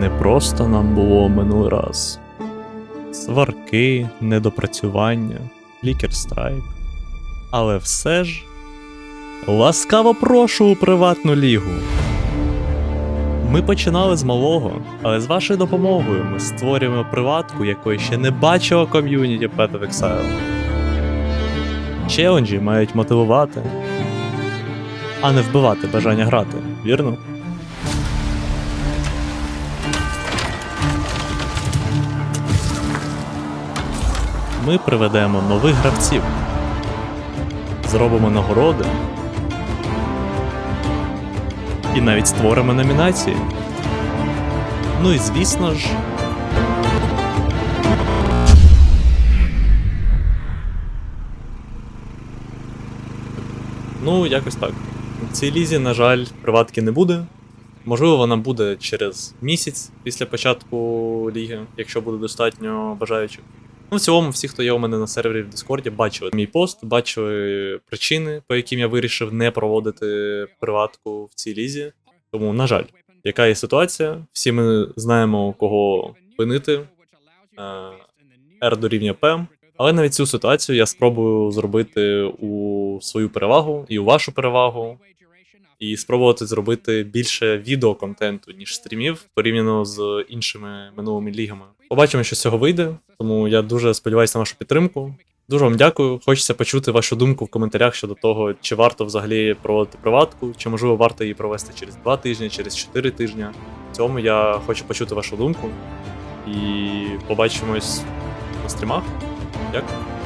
Не просто нам було минулий раз. Сварки, недопрацювання, лікер страйк. Але все ж. Ласкаво прошу у приватну лігу. Ми починали з малого, але з вашою допомогою ми створюємо приватку, якої ще не бачило ком'юніті Path of Exile. Челенджі мають мотивувати, а не вбивати бажання грати, вірно? Ми приведемо нових гравців, зробимо нагороди і навіть створимо номінації. Ну і звісно ж. Ну, якось так. В цій лізі, на жаль, приватки не буде. Можливо, вона буде через місяць після початку ліги, якщо буде достатньо бажаючих. Ну, в цілому, всі, хто є у мене на сервері в Дискорді, бачили мій пост, бачили причини, по яким я вирішив не проводити приватку в цій лізі. Тому, на жаль, яка є ситуація? Всі ми знаємо, кого винити. Е, R дорівнює P. Але навіть цю ситуацію я спробую зробити у свою перевагу і у вашу перевагу, і спробувати зробити більше відеоконтенту, ніж стрімів, порівняно з іншими минулими лігами. Побачимо, що з цього вийде, тому я дуже сподіваюся на вашу підтримку. Дуже вам дякую. Хочеться почути вашу думку в коментарях щодо того, чи варто взагалі проводити приватку, чи можливо варто її провести через 2 тижні, через 4 тижні. В цьому я хочу почути вашу думку. І побачимось на стрімах. Дякую.